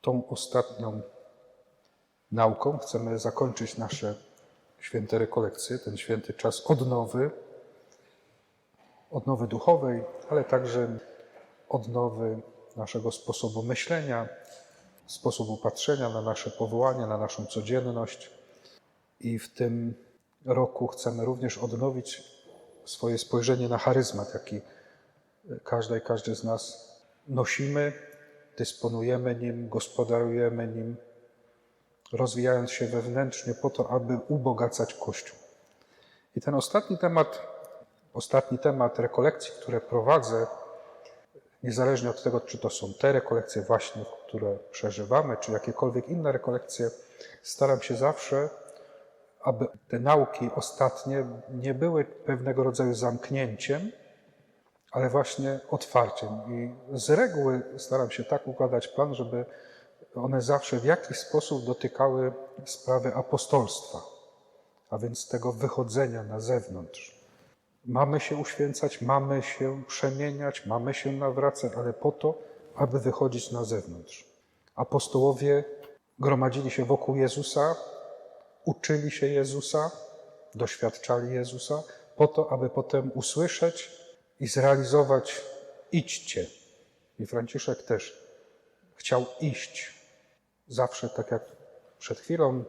tą ostatnią nauką chcemy zakończyć nasze święte rekolekcje, ten święty czas odnowy, odnowy duchowej, ale także odnowy naszego sposobu myślenia, sposobu patrzenia na nasze powołanie, na naszą codzienność. I w tym roku chcemy również odnowić swoje spojrzenie na charyzmat, jaki każda i każdy z nas nosimy, dysponujemy nim, gospodarujemy nim, rozwijając się wewnętrznie po to, aby ubogacać Kościół. I ten ostatni temat, ostatni temat rekolekcji, które prowadzę, niezależnie od tego, czy to są te rekolekcje właśnie, które przeżywamy, czy jakiekolwiek inne rekolekcje, staram się zawsze, aby te nauki ostatnie nie były pewnego rodzaju zamknięciem, ale właśnie otwarciem. I z reguły staram się tak układać plan, żeby one zawsze w jakiś sposób dotykały sprawy apostolstwa, a więc tego wychodzenia na zewnątrz. Mamy się uświęcać, mamy się przemieniać, mamy się nawracać, ale po to, aby wychodzić na zewnątrz. Apostołowie gromadzili się wokół Jezusa, uczyli się Jezusa, doświadczali Jezusa, po to, aby potem usłyszeć i zrealizować idźcie. I Franciszek też chciał iść. Zawsze, tak jak przed chwilą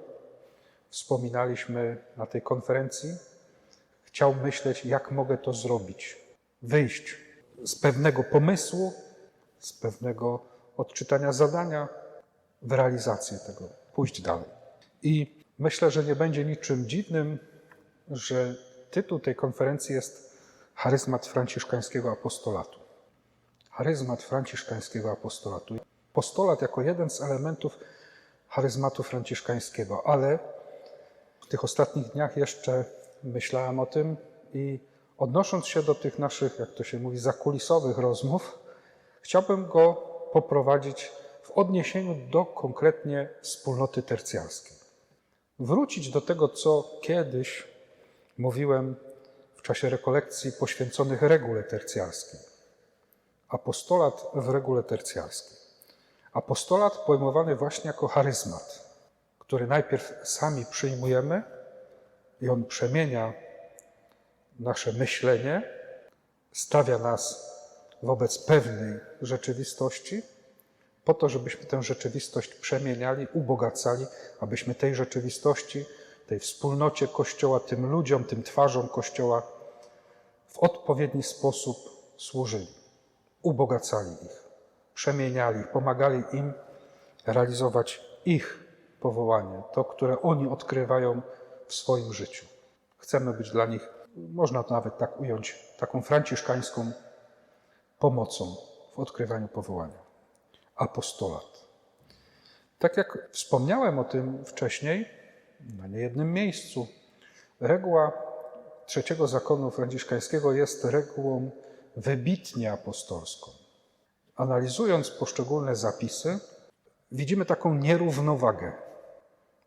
wspominaliśmy na tej konferencji, chciał myśleć, jak mogę to zrobić. Wyjść z pewnego pomysłu, z pewnego odczytania zadania w realizację tego, pójść dalej. I myślę, że nie będzie niczym dziwnym, że tytuł tej konferencji jest Charyzmat franciszkańskiego apostolatu. Charyzmat franciszkańskiego apostolatu. Postulat jako jeden z elementów charyzmatu franciszkańskiego, ale w tych ostatnich dniach jeszcze myślałem o tym i odnosząc się do tych naszych, jak to się mówi, zakulisowych rozmów, chciałbym go poprowadzić w odniesieniu do konkretnie wspólnoty tercjarskiej. Wrócić do tego, co kiedyś mówiłem w czasie rekolekcji poświęconych regule tercjarskiej. Apostolat w regule tercjarskiej. Apostolat pojmowany właśnie jako charyzmat, który najpierw sami przyjmujemy i on przemienia nasze myślenie, stawia nas wobec pewnej rzeczywistości, po to, żebyśmy tę rzeczywistość przemieniali, ubogacali, abyśmy tej rzeczywistości, tej wspólnocie Kościoła, tym ludziom, tym twarzom Kościoła w odpowiedni sposób służyli, ubogacali ich, przemieniali ich, pomagali im realizować ich powołanie, to, które oni odkrywają w swoim życiu. Chcemy być dla nich, można to nawet tak ująć, taką franciszkańską pomocą w odkrywaniu powołania. Apostolat. Tak jak wspomniałem o tym wcześniej, na niejednym miejscu, reguła trzeciego zakonu franciszkańskiego jest regułą wybitnie apostolską. Analizując poszczególne zapisy, widzimy taką nierównowagę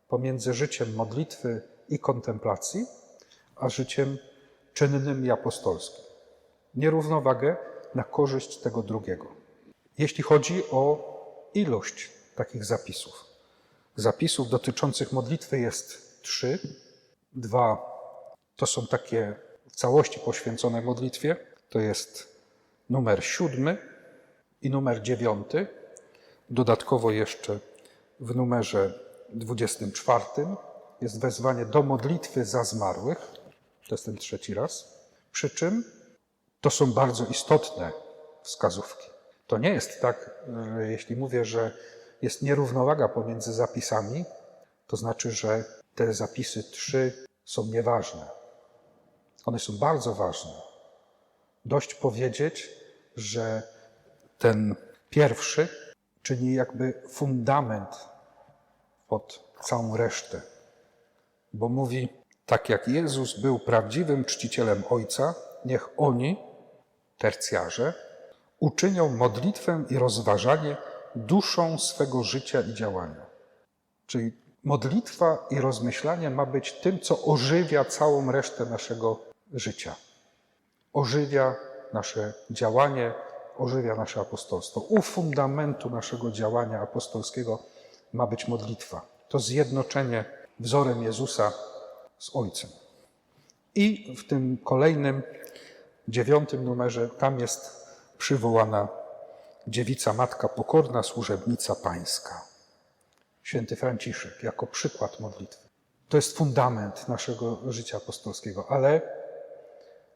pomiędzy życiem modlitwy i kontemplacji, a życiem czynnym i apostolskim. Nierównowagę na korzyść tego drugiego. Jeśli chodzi o ilość takich zapisów. Zapisów dotyczących modlitwy jest trzy. Dwa to są takie w całości poświęcone modlitwie. To jest numer siódmy i numer dziewiąty. Dodatkowo jeszcze w numerze 24 jest wezwanie do modlitwy za zmarłych. To jest ten trzeci raz. Przy czym to są bardzo istotne wskazówki. To nie jest tak, jeśli mówię, że jest nierównowaga pomiędzy zapisami, to znaczy, że te zapisy trzy są nieważne. One są bardzo ważne. Dość powiedzieć, że ten pierwszy czyni jakby fundament pod całą resztę, bo mówi, tak jak Jezus był prawdziwym czcicielem Ojca, niech oni, tercjarze, uczynią modlitwę i rozważanie duszą swego życia i działania. Czyli modlitwa i rozmyślanie ma być tym, co ożywia całą resztę naszego życia. Ożywia nasze działanie, ożywia nasze apostolstwo. U fundamentu naszego działania apostolskiego ma być modlitwa. To zjednoczenie wzorem Jezusa z Ojcem. I w tym kolejnym, dziewiątym numerze, tam jest przywołana dziewica matka, pokorna służebnica pańska. Święty Franciszek jako przykład modlitwy. To jest fundament naszego życia apostolskiego, ale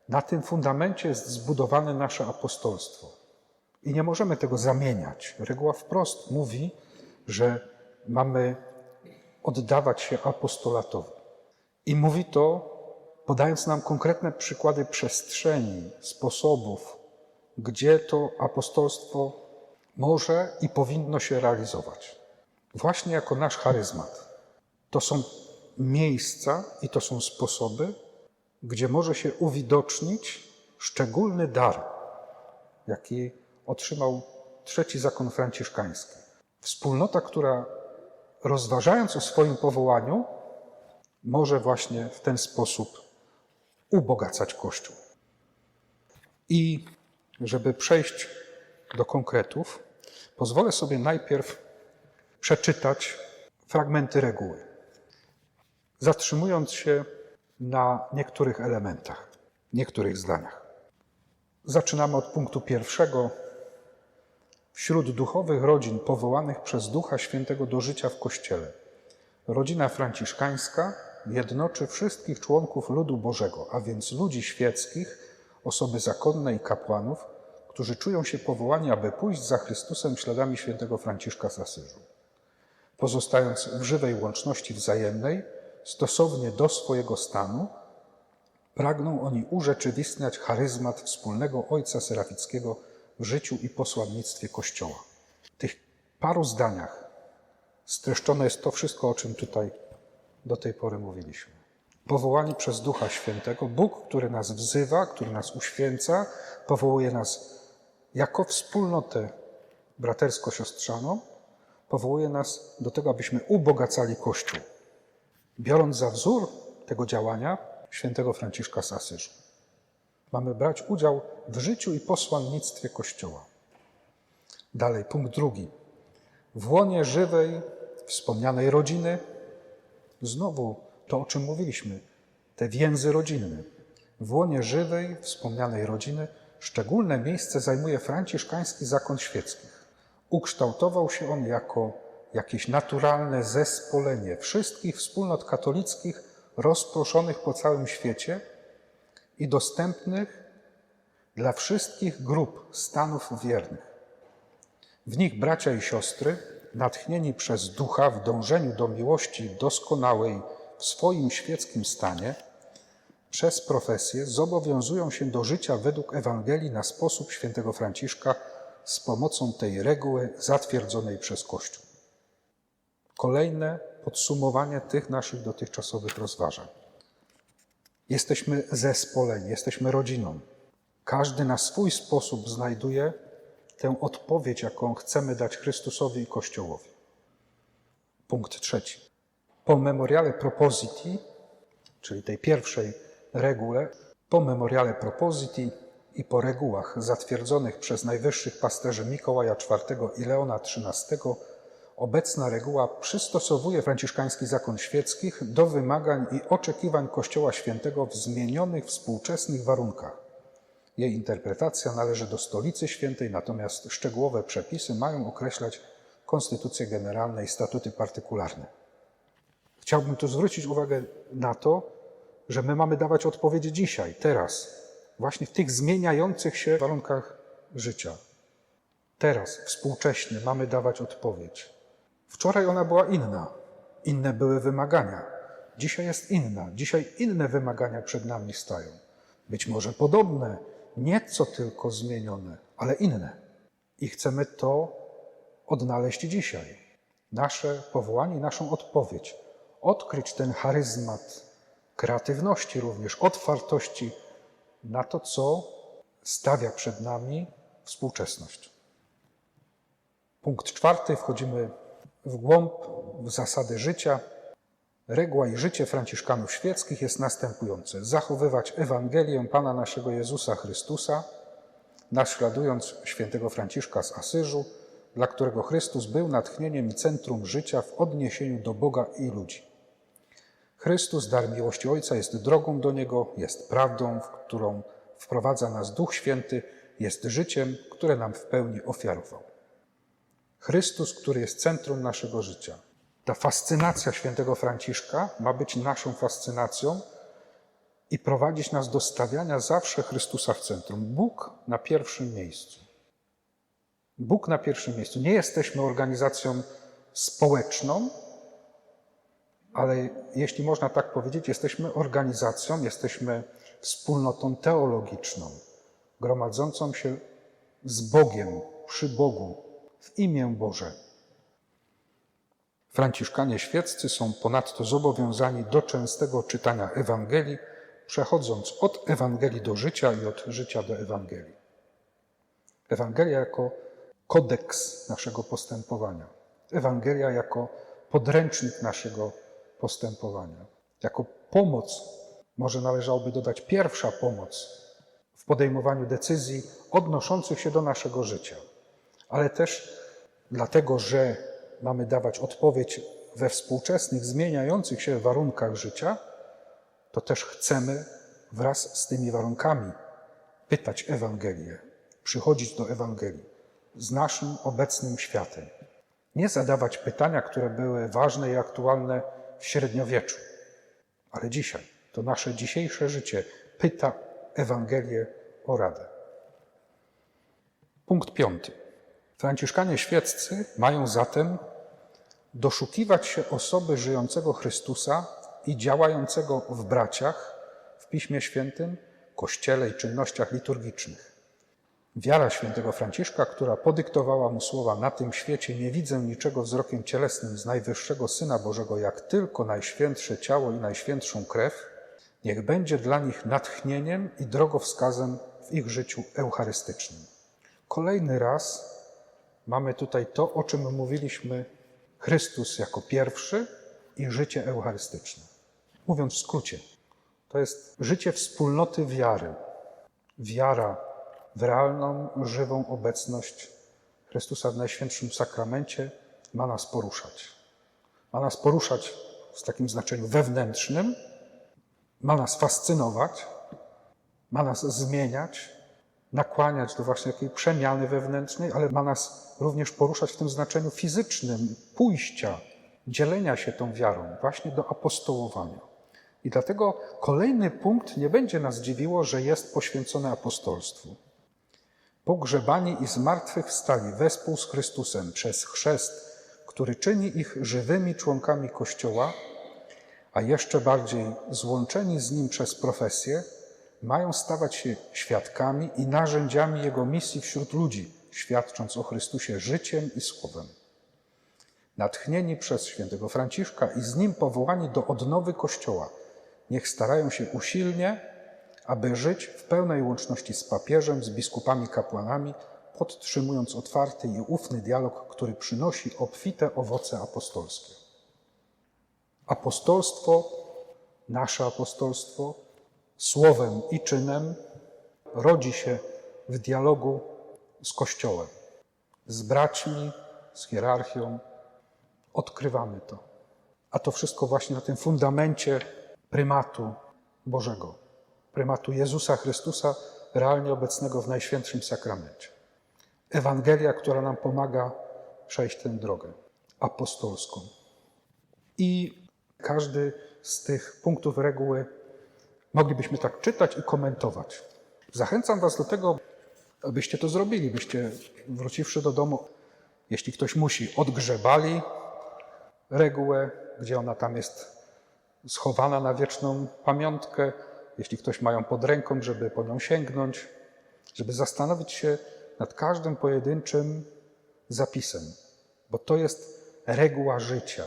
na tym fundamencie jest zbudowane nasze apostolstwo. I nie możemy tego zamieniać. Reguła wprost mówi, że mamy oddawać się apostolatowi. I mówi to, podając nam konkretne przykłady przestrzeni, sposobów, gdzie to apostolstwo może i powinno się realizować. Właśnie jako nasz charyzmat. To są miejsca i to są sposoby, gdzie może się uwidocznić szczególny dar, jaki otrzymał trzeci zakon franciszkański. Wspólnota, która rozważając o swoim powołaniu, może właśnie w ten sposób ubogacać Kościół. I żeby przejść do konkretów, pozwolę sobie najpierw przeczytać fragmenty reguły, zatrzymując się na niektórych elementach, niektórych zdaniach. Zaczynamy od punktu pierwszego. Wśród duchowych rodzin powołanych przez Ducha Świętego do życia w Kościele, rodzina franciszkańska jednoczy wszystkich członków ludu Bożego, a więc ludzi świeckich, osoby zakonne i kapłanów, którzy czują się powołani, aby pójść za Chrystusem śladami świętego Franciszka z Asyżu. Pozostając w żywej łączności wzajemnej, stosownie do swojego stanu, pragną oni urzeczywistniać charyzmat wspólnego Ojca Serafickiego w życiu i posłannictwie Kościoła. W tych paru zdaniach streszczone jest to wszystko, o czym tutaj do tej pory mówiliśmy. Powołani przez Ducha Świętego, Bóg, który nas wzywa, który nas uświęca, powołuje nas jako wspólnotę bratersko-siostrzaną, powołuje nas do tego, abyśmy ubogacali Kościół, biorąc za wzór tego działania świętego Franciszka z Asyżu. Mamy brać udział w życiu i posłannictwie Kościoła. Dalej, punkt drugi. W łonie żywej, wspomnianej rodziny, znowu to, o czym mówiliśmy, te więzy rodzinne. W łonie żywej, wspomnianej rodziny szczególne miejsce zajmuje franciszkański zakon świeckich. Ukształtował się on jako jakieś naturalne zespolenie wszystkich wspólnot katolickich rozproszonych po całym świecie i dostępnych dla wszystkich grup stanów wiernych. W nich bracia i siostry, natchnieni przez ducha w dążeniu do miłości doskonałej w swoim świeckim stanie, przez profesję zobowiązują się do życia według Ewangelii na sposób świętego Franciszka z pomocą tej reguły zatwierdzonej przez Kościół. Kolejne podsumowanie tych naszych dotychczasowych rozważań. Jesteśmy zespoleni, jesteśmy rodziną. Każdy na swój sposób znajduje tę odpowiedź, jaką chcemy dać Chrystusowi i Kościołowi. Punkt trzeci. Po memoriale propositi, czyli tej pierwszej regule, po memoriale propositi i po regułach zatwierdzonych przez najwyższych pasterzy Mikołaja IV i Leona XIII, obecna reguła przystosowuje franciszkański zakon świeckich do wymagań i oczekiwań Kościoła Świętego w zmienionych współczesnych warunkach. Jej interpretacja należy do Stolicy Świętej, natomiast szczegółowe przepisy mają określać konstytucje generalne i statuty partykularne. Chciałbym tu zwrócić uwagę na to, że my mamy dawać odpowiedzi dzisiaj, teraz, właśnie w tych zmieniających się warunkach życia. Teraz, współcześnie, mamy dawać odpowiedź. Wczoraj ona była inna, inne były wymagania. Dzisiaj jest inna, dzisiaj inne wymagania przed nami stają. Być może podobne, nieco tylko zmienione, ale inne. I chcemy to odnaleźć dzisiaj. Nasze powołanie, naszą odpowiedź. Odkryć ten charyzmat kreatywności również, otwartości na to, co stawia przed nami współczesność. Punkt czwarty, wchodzimy w głąb, w zasady życia. Reguła i życie Franciszkanów świeckich jest następujące: zachowywać Ewangelię Pana naszego Jezusa Chrystusa, naśladując świętego Franciszka z Asyżu, dla którego Chrystus był natchnieniem i centrum życia w odniesieniu do Boga i ludzi. Chrystus, dar miłości Ojca, jest drogą do Niego, jest prawdą, w którą wprowadza nas Duch Święty, jest życiem, które nam w pełni ofiarował. Chrystus, który jest centrum naszego życia. Ta fascynacja świętego Franciszka ma być naszą fascynacją i prowadzić nas do stawiania zawsze Chrystusa w centrum. Bóg na pierwszym miejscu. Bóg na pierwszym miejscu. Nie jesteśmy organizacją społeczną, ale jeśli można tak powiedzieć, jesteśmy organizacją, jesteśmy wspólnotą teologiczną, gromadzącą się z Bogiem, przy Bogu, w imię Boże. Franciszkanie świeccy są ponadto zobowiązani do częstego czytania Ewangelii, przechodząc od Ewangelii do życia i od życia do Ewangelii. Ewangelia jako kodeks naszego postępowania. Ewangelia jako podręcznik naszego postępowania. Jako pomoc, może należałoby dodać pierwsza pomoc w podejmowaniu decyzji odnoszących się do naszego życia, ale też dlatego, że mamy dawać odpowiedź we współczesnych, zmieniających się warunkach życia, to też chcemy wraz z tymi warunkami pytać Ewangelię, przychodzić do Ewangelii z naszym obecnym światem. Nie zadawać pytania, które były ważne i aktualne w średniowieczu, ale dzisiaj, to nasze dzisiejsze życie pyta Ewangelię o radę. Punkt piąty. Franciszkanie świeccy mają zatem doszukiwać się osoby żyjącego Chrystusa i działającego w braciach w Piśmie Świętym, Kościele i czynnościach liturgicznych. Wiara świętego Franciszka, która podyktowała mu słowa na tym świecie nie widzę niczego wzrokiem cielesnym z najwyższego Syna Bożego, jak tylko najświętsze ciało i najświętszą krew, niech będzie dla nich natchnieniem i drogowskazem w ich życiu eucharystycznym. Kolejny raz mamy tutaj to, o czym mówiliśmy, Chrystus jako pierwszy i życie eucharystyczne. Mówiąc w skrócie, to jest życie wspólnoty wiary. Wiara w realną, żywą obecność Chrystusa w Najświętszym Sakramencie ma nas poruszać. Ma nas poruszać w takim znaczeniu wewnętrznym, ma nas fascynować, ma nas zmieniać, nakłaniać do właśnie takiej przemiany wewnętrznej, ale ma nas również poruszać w tym znaczeniu fizycznym, pójścia, dzielenia się tą wiarą, właśnie do apostołowania. I dlatego kolejny punkt nie będzie nas dziwiło, że jest poświęcony apostolstwu. Pogrzebani i zmartwychwstali wespół z Chrystusem przez chrzest, który czyni ich żywymi członkami Kościoła, a jeszcze bardziej złączeni z Nim przez profesję, mają stawać się świadkami i narzędziami Jego misji wśród ludzi, świadcząc o Chrystusie życiem i słowem. Natchnieni przez świętego Franciszka i z nim powołani do odnowy Kościoła, niech starają się usilnie, aby żyć w pełnej łączności z papieżem, z biskupami, kapłanami, podtrzymując otwarty i ufny dialog, który przynosi obfite owoce apostolskie. Apostolstwo, nasze apostolstwo, słowem i czynem rodzi się w dialogu z Kościołem, z braćmi, z hierarchią. Odkrywamy to. A to wszystko właśnie na tym fundamencie prymatu Bożego, prymatu Jezusa Chrystusa, realnie obecnego w Najświętszym Sakramencie. Ewangelia, która nam pomaga przejść tę drogę apostolską. I każdy z tych punktów reguły moglibyśmy tak czytać i komentować. Zachęcam Was do tego, abyście to zrobili, byście wróciwszy do domu, jeśli ktoś musi, odgrzebali regułę, gdzie ona tam jest schowana na wieczną pamiątkę, jeśli ktoś ma ją pod ręką, żeby po nią sięgnąć, żeby zastanowić się nad każdym pojedynczym zapisem, bo to jest reguła życia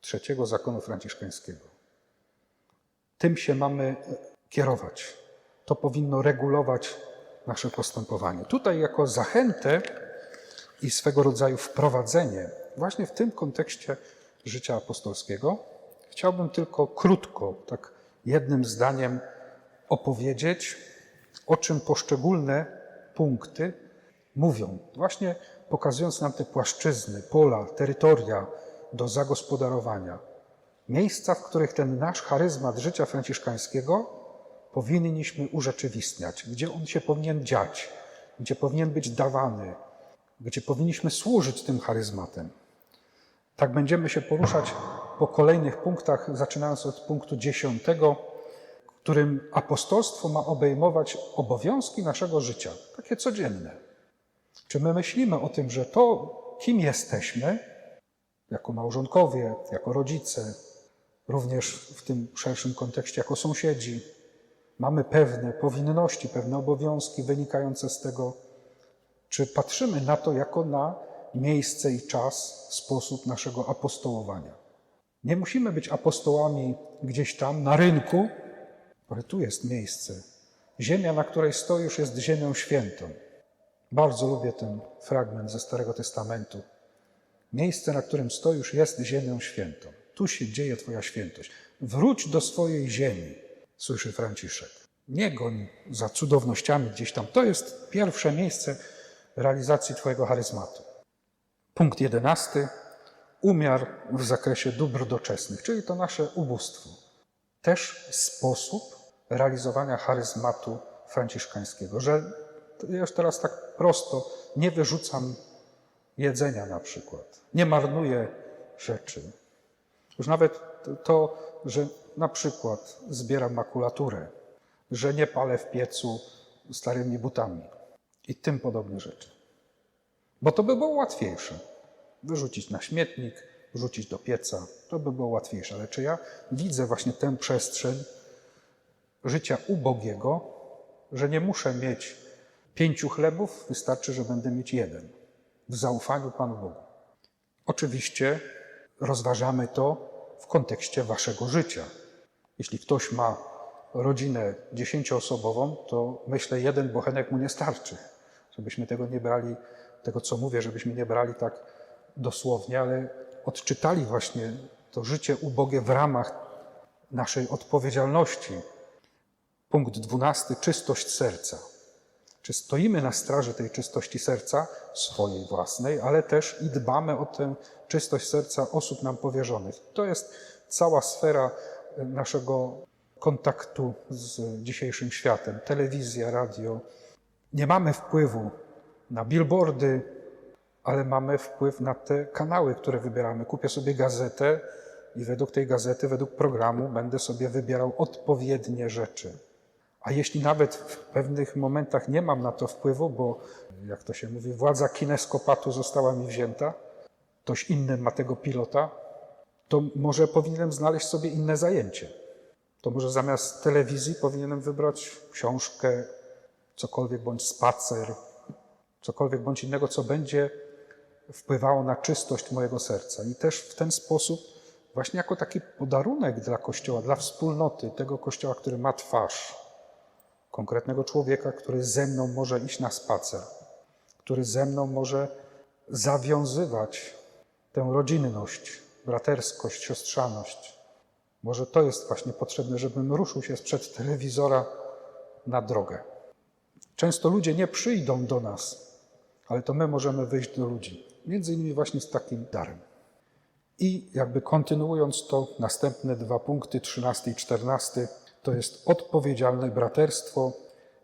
trzeciego zakonu franciszkańskiego. Tym się mamy kierować. To powinno regulować nasze postępowanie. Tutaj, jako zachętę i swego rodzaju wprowadzenie, właśnie w tym kontekście życia apostolskiego, chciałbym tylko krótko, tak jednym zdaniem opowiedzieć, o czym poszczególne punkty mówią, właśnie pokazując nam te płaszczyzny, pola, terytoria do zagospodarowania. Miejsca, w których ten nasz charyzmat życia franciszkańskiego powinniśmy urzeczywistniać, gdzie on się powinien dziać, gdzie powinien być dawany, gdzie powinniśmy służyć tym charyzmatem. Tak będziemy się poruszać po kolejnych punktach, zaczynając od punktu dziesiątego, którym apostolstwo ma obejmować obowiązki naszego życia, takie codzienne. Czy my myślimy o tym, że to, kim jesteśmy, jako małżonkowie, jako rodzice, również w tym szerszym kontekście jako sąsiedzi, mamy pewne powinności, pewne obowiązki wynikające z tego, czy patrzymy na to jako na miejsce i czas, sposób naszego apostołowania. Nie musimy być apostołami gdzieś tam na rynku, ale tu jest miejsce. Ziemia, na której stoisz, jest ziemią świętą. Bardzo lubię ten fragment ze Starego Testamentu. Miejsce, na którym stoisz, jest ziemią świętą. Tu się dzieje Twoja świętość. Wróć do swojej ziemi, słyszy Franciszek. Nie goń za cudownościami gdzieś tam. To jest pierwsze miejsce realizacji Twojego charyzmatu. Punkt jedenasty. Umiar w zakresie dóbr doczesnych, czyli to nasze ubóstwo. Też sposób realizowania charyzmatu franciszkańskiego, że ja już teraz tak prosto nie wyrzucam jedzenia na przykład, nie marnuję rzeczy. Już nawet to, że na przykład zbieram makulaturę, że nie palę w piecu starymi butami i tym podobne rzeczy. Bo to by było łatwiejsze. Wyrzucić na śmietnik, wrzucić do pieca, to by było łatwiejsze. Ale czy ja widzę właśnie tę przestrzeń życia ubogiego, że nie muszę mieć pięciu chlebów, wystarczy, że będę mieć jeden w zaufaniu Panu Bogu. Oczywiście rozważamy to w kontekście Waszego życia. Jeśli ktoś ma rodzinę dziesięcioosobową, to myślę, jeden bochenek mu nie starczy. Żebyśmy tego nie brali, tego co mówię, żebyśmy nie brali tak dosłownie, ale odczytali właśnie to życie ubogie w ramach naszej odpowiedzialności. Punkt dwunasty, czystość serca. Czy stoimy na straży tej czystości serca, swojej własnej, ale też i dbamy o tę czystość serca osób nam powierzonych. To jest cała sfera naszego kontaktu z dzisiejszym światem. Telewizja, radio. Nie mamy wpływu na billboardy, ale mamy wpływ na te kanały, które wybieramy. Kupię sobie gazetę i według tej gazety, według programu będę sobie wybierał odpowiednie rzeczy. A jeśli nawet w pewnych momentach nie mam na to wpływu, bo jak to się mówi, władza kineskopatu została mi wzięta, ktoś inny ma tego pilota, to może powinienem znaleźć sobie inne zajęcie. To może zamiast telewizji powinienem wybrać książkę, cokolwiek bądź spacer, cokolwiek bądź innego, co będzie wpływało na czystość mojego serca. I też w ten sposób, właśnie jako taki podarunek dla Kościoła, dla wspólnoty tego Kościoła, który ma twarz, konkretnego człowieka, który ze mną może iść na spacer, który ze mną może zawiązywać tę rodzinność, braterskość, siostrzaność. Może to jest właśnie potrzebne, żebym ruszył się sprzed telewizora na drogę. Często ludzie nie przyjdą do nas, ale to my możemy wyjść do ludzi. Między innymi właśnie z takim darem. I jakby kontynuując to, następne dwa punkty, 13 i 14, to jest odpowiedzialne braterstwo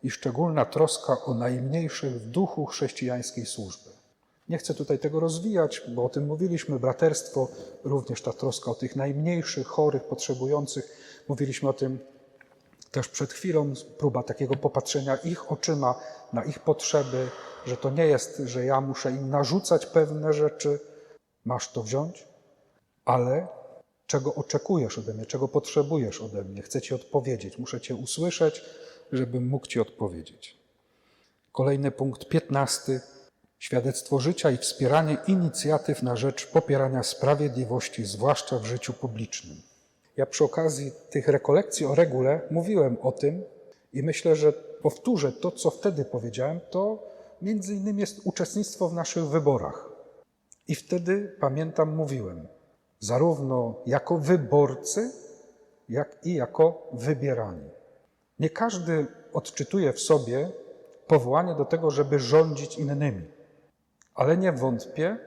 i szczególna troska o najmniejszych w duchu chrześcijańskiej służby. Nie chcę tutaj tego rozwijać, bo o tym mówiliśmy. Braterstwo, również ta troska o tych najmniejszych, chorych, potrzebujących. Mówiliśmy o tym też przed chwilą, próba takiego popatrzenia ich oczyma na ich potrzeby, że to nie jest, że ja muszę im narzucać pewne rzeczy, masz to wziąć, ale czego oczekujesz ode mnie, czego potrzebujesz ode mnie. Chcę Ci odpowiedzieć, muszę Cię usłyszeć, żebym mógł Ci odpowiedzieć. Kolejny punkt, piętnasty. Świadectwo życia i wspieranie inicjatyw na rzecz popierania sprawiedliwości, zwłaszcza w życiu publicznym. Ja przy okazji tych rekolekcji o regule mówiłem o tym i myślę, że powtórzę to, co wtedy powiedziałem, to między innymi jest uczestnictwo w naszych wyborach. I wtedy, pamiętam, mówiłem, zarówno jako wyborcy, jak i jako wybierani. Nie każdy odczytuje w sobie powołanie do tego, żeby rządzić innymi. Ale nie wątpię,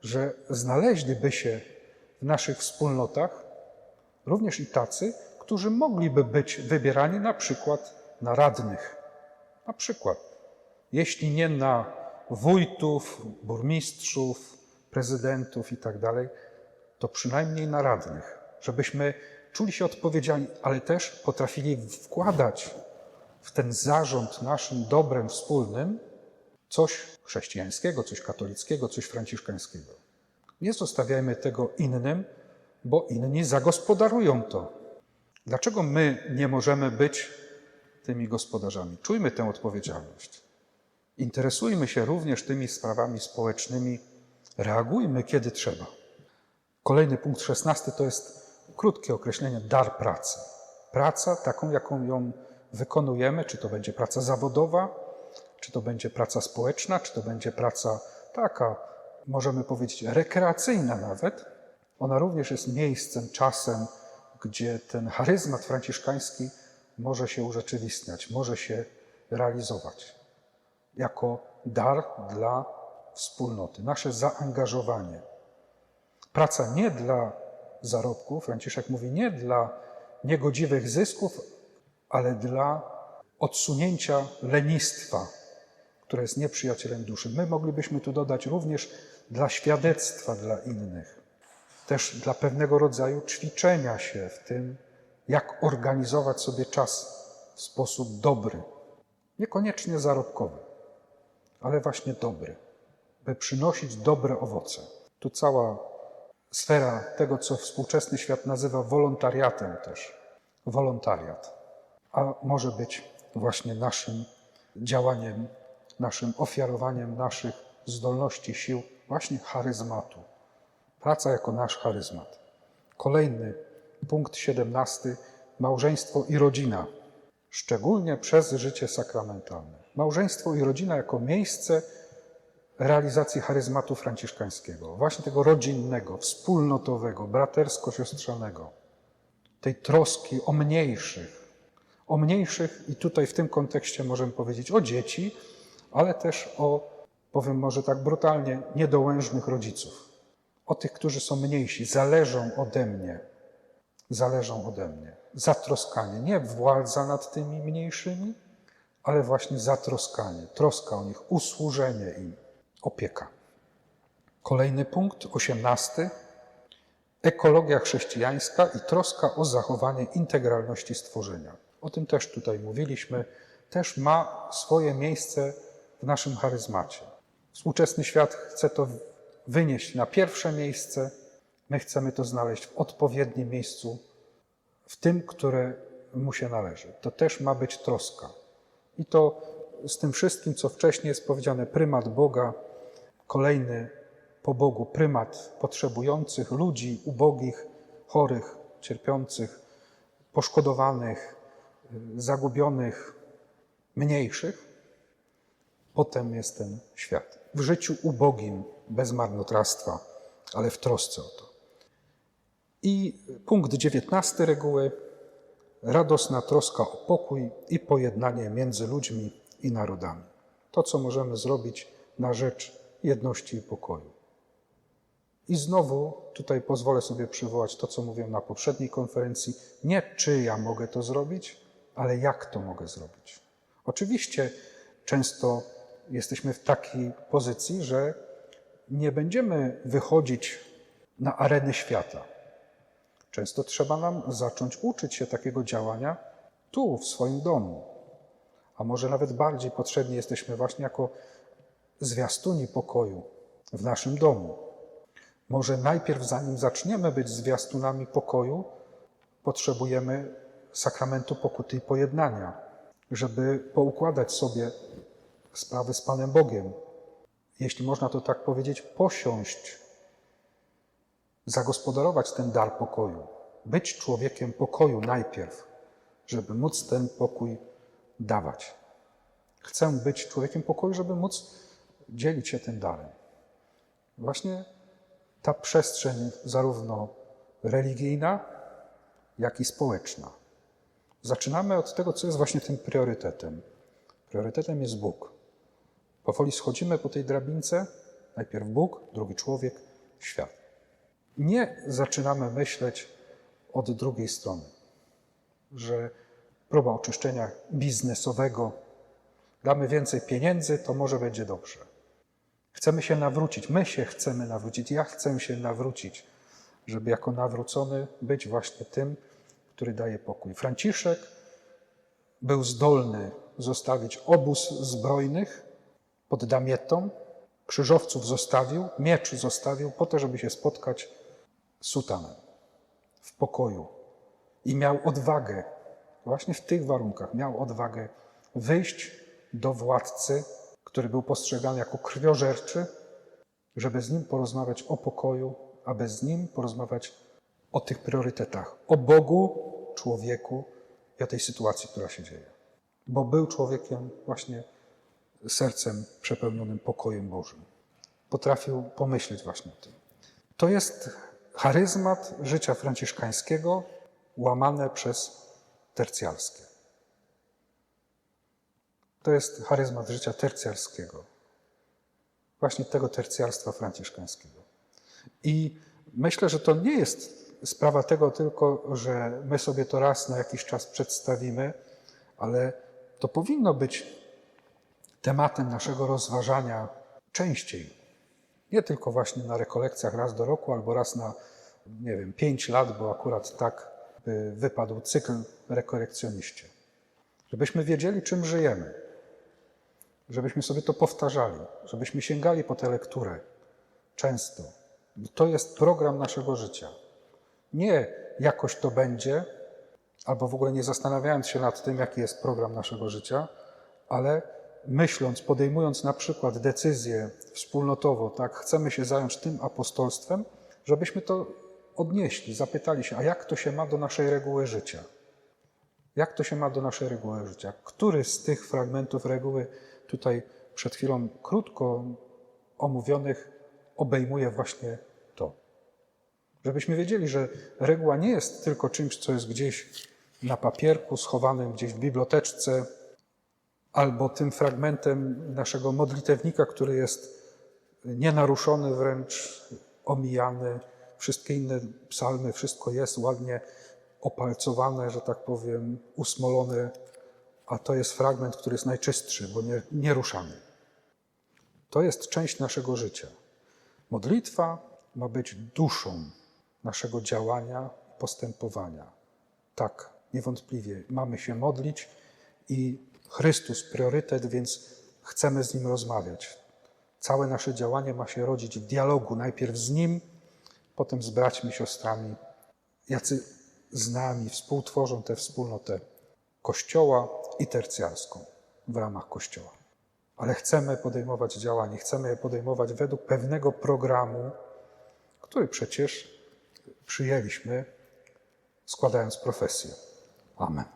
że znaleźliby się w naszych wspólnotach również i tacy, którzy mogliby być wybierani na przykład na radnych. Na przykład, jeśli nie na wójtów, burmistrzów, prezydentów i tak to przynajmniej na radnych, żebyśmy czuli się odpowiedzialni, ale też potrafili wkładać w ten zarząd naszym dobrem wspólnym coś chrześcijańskiego, coś katolickiego, coś franciszkańskiego. Nie zostawiajmy tego innym, bo inni zagospodarują to. Dlaczego my nie możemy być tymi gospodarzami? Czujmy tę odpowiedzialność. Interesujmy się również tymi sprawami społecznymi, reagujmy kiedy trzeba. Kolejny punkt szesnasty to jest krótkie określenie dar pracy. Praca taką, jaką ją wykonujemy, czy to będzie praca zawodowa, czy to będzie praca społeczna, czy to będzie praca taka, możemy powiedzieć, rekreacyjna nawet, ona również jest miejscem, czasem, gdzie ten charyzmat franciszkański może się urzeczywistniać, może się realizować jako dar dla wspólnoty, nasze zaangażowanie. Praca nie dla zarobku, Franciszek mówi, nie dla niegodziwych zysków, ale dla odsunięcia lenistwa, które jest nieprzyjacielem duszy. My moglibyśmy tu dodać również dla świadectwa dla innych, też dla pewnego rodzaju ćwiczenia się w tym, jak organizować sobie czas w sposób dobry, niekoniecznie zarobkowy, ale właśnie dobry, by przynosić dobre owoce. Tu cała sfera tego, co współczesny świat nazywa wolontariatem też. Wolontariat. A może być właśnie naszym działaniem, naszym ofiarowaniem naszych zdolności, sił, właśnie charyzmatu. Praca jako nasz charyzmat. Kolejny punkt siedemnasty. Małżeństwo i rodzina. Szczególnie przez życie sakramentalne. Małżeństwo i rodzina jako miejsce realizacji charyzmatu franciszkańskiego, właśnie tego rodzinnego, wspólnotowego, bratersko-siostrzanego, tej troski o mniejszych, o mniejszych i tutaj w tym kontekście możemy powiedzieć o dzieci, ale też o, powiem może tak brutalnie, niedołężnych rodziców, o tych, którzy są mniejsi, zależą ode mnie, zależą ode mnie. Zatroskanie, nie władza nad tymi mniejszymi, ale właśnie zatroskanie, troska o nich, usłużenie im opieka. Kolejny punkt, osiemnasty. Ekologia chrześcijańska i troska o zachowanie integralności stworzenia. O tym też tutaj mówiliśmy. Też ma swoje miejsce w naszym charyzmacie. Współczesny świat chce to wynieść na pierwsze miejsce. My chcemy to znaleźć w odpowiednim miejscu, w tym, które mu się należy. To też ma być troska. I to z tym wszystkim, co wcześniej jest powiedziane, prymat Boga, Kolejny po Bogu prymat potrzebujących ludzi, ubogich, chorych, cierpiących, poszkodowanych, zagubionych, mniejszych. Potem jest ten świat. W życiu ubogim, bez marnotrawstwa, ale w trosce o to. I punkt dziewiętnasty reguły. Radosna troska o pokój i pojednanie między ludźmi i narodami. To, co możemy zrobić na rzecz jedności i pokoju. I znowu tutaj pozwolę sobie przywołać to, co mówiłem na poprzedniej konferencji. Nie czy ja mogę to zrobić, ale jak to mogę zrobić. Oczywiście często jesteśmy w takiej pozycji, że nie będziemy wychodzić na arenę świata. Często trzeba nam zacząć uczyć się takiego działania tu, w swoim domu. A może nawet bardziej potrzebni jesteśmy właśnie jako zwiastuni pokoju w naszym domu. Może najpierw, zanim zaczniemy być zwiastunami pokoju, potrzebujemy sakramentu pokuty i pojednania, żeby poukładać sobie sprawy z Panem Bogiem. Jeśli można to tak powiedzieć, posiąść, zagospodarować ten dar pokoju, być człowiekiem pokoju najpierw, żeby móc ten pokój dawać. Chcę być człowiekiem pokoju, żeby móc dzielić się tym darem. Właśnie ta przestrzeń, zarówno religijna, jak i społeczna. Zaczynamy od tego, co jest właśnie tym priorytetem. Priorytetem jest Bóg. Powoli schodzimy po tej drabince. Najpierw Bóg, drugi człowiek, świat. Nie zaczynamy myśleć od drugiej strony, że próba oczyszczenia biznesowego, damy więcej pieniędzy, to może będzie dobrze. Chcemy się nawrócić, my się chcemy nawrócić, ja chcę się nawrócić, żeby jako nawrócony być właśnie tym, który daje pokój. Franciszek był zdolny zostawić obóz zbrojnych pod Damietą, krzyżowców zostawił, miecz zostawił po to, żeby się spotkać z sutanem w pokoju. I miał odwagę, właśnie w tych warunkach, miał odwagę wyjść do władcy, który był postrzegany jako krwiożerczy, żeby z nim porozmawiać o pokoju, aby z nim porozmawiać o tych priorytetach, o Bogu, człowieku i o tej sytuacji, która się dzieje. Bo był człowiekiem właśnie sercem przepełnionym pokojem Bożym. Potrafił pomyśleć właśnie o tym. To jest charyzmat życia franciszkańskiego łamane przez tercjalskie. To jest charyzmat życia tercjalskiego. Właśnie tego tercjalstwa franciszkańskiego. I myślę, że to nie jest sprawa tego tylko, że my sobie to raz na jakiś czas przedstawimy, ale to powinno być tematem naszego rozważania częściej. Nie tylko właśnie na rekolekcjach raz do roku albo raz na, nie wiem, pięć lat, bo akurat tak wypadł cykl rekolekcjoniście. Żebyśmy wiedzieli, czym żyjemy. Żebyśmy sobie to powtarzali, żebyśmy sięgali po tę lekturę często. To jest program naszego życia. Nie jakoś to będzie, albo w ogóle nie zastanawiając się nad tym, jaki jest program naszego życia, ale myśląc, podejmując na przykład decyzję wspólnotowo, tak, chcemy się zająć tym apostolstwem, żebyśmy to odnieśli, zapytali się, a jak to się ma do naszej reguły życia? Jak to się ma do naszej reguły życia? Który z tych fragmentów reguły tutaj przed chwilą krótko omówionych obejmuje właśnie to? Żebyśmy wiedzieli, że reguła nie jest tylko czymś, co jest gdzieś na papierku, schowanym gdzieś w biblioteczce, albo tym fragmentem naszego modlitewnika, który jest nienaruszony, wręcz omijany. Wszystkie inne psalmy, wszystko jest ładnie opalcowane, że tak powiem, usmolone, a to jest fragment, który jest najczystszy, bo nie, nieruszany. To jest część naszego życia. Modlitwa ma być duszą naszego działania postępowania. Tak, niewątpliwie mamy się modlić i Chrystus priorytet, więc chcemy z Nim rozmawiać. Całe nasze działanie ma się rodzić w dialogu, najpierw z Nim, potem z braćmi, siostrami, jacy z nami współtworzą tę wspólnotę Kościoła i tercjarską w ramach Kościoła. Ale chcemy podejmować działanie, chcemy je podejmować według pewnego programu, który przecież przyjęliśmy, składając profesję. Amen.